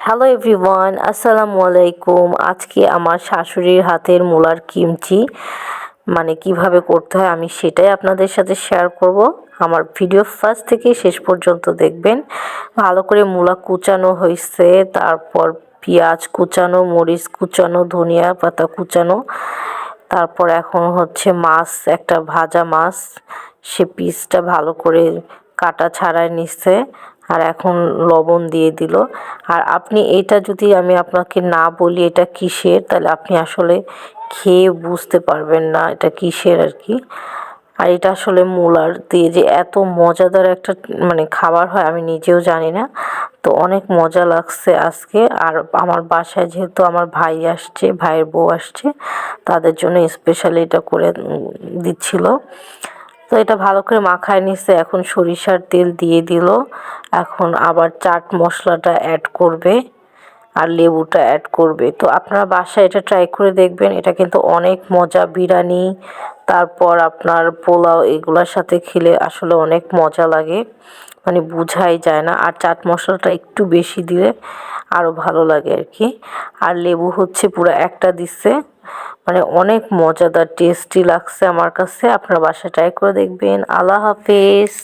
Hello everyone আসসালামু আলাইকুম আজকে আমার শাশুড়ির হাতের মূলার কিমচি মানে কীভাবে করতে হয় আমি সেটাই আপনাদের সাথে শেয়ার করব। আমার ভিডিও ফার্স্ট থেকে শেষ পর্যন্ত দেখবেন। ভালো করে মূলা কুচানো হয়েছে, তারপর পেঁয়াজ কুচানো, মরিচ কুচানো, ধনিয়া পাতা কুচানো, তারপর এখন হচ্ছে মাছ, একটা ভাজা মাছ, সে পিসটা ভালো করে কাটা ছাড়াই নিচ্ছে। আর এখন লবণ দিয়ে দিল। আর আপনি এটা যদি আমি আপনাকে না বলি এটা কিসের, তাহলে আপনি আসলে খেয়ে বুঝতে পারবেন না এটা কিসের আর কি। আর এটা আসলে মূলার দিয়ে যে এত মজাদার একটা মানে খাবার হয় আমি নিজেও জানি না। তো অনেক মজা লাগছে আজকে। আর আমার বাসায় যেহেতু আমার ভাই আসছে, ভাইয়ের বউ আসছে, তাদের জন্য স্পেশালি এটা করে দিচ্ছিল। তো এটা ভালো করে মাখায় নিচ্ছে এখন সরিষার তেল দিয়ে দিল। এখন আবার চাট মশলাটা অ্যাড করবে আর লেবুটা অ্যাড করবে। তো আপনারা বাসায় এটা ট্রাই করে দেখবেন, এটা কিন্তু অনেক মজা বিরিয়ানি, তারপর আপনার পোলাও এগুলোর সাথে খেলে আসলে অনেক মজা লাগে। মানে বোঝাই যায় না, আর চাট মশলাটা একটু বেশি দিলে আরও ভালো লাগে আর কি। আর লেবু হচ্ছে পুরো একটা দিচ্ছে। মানে অনেক মজাদার টেস্টি লাগছে আমার কাছে। আপনারা বাসায় ট্রাই করে দেখবেন। আল্লাহ হাফেজ।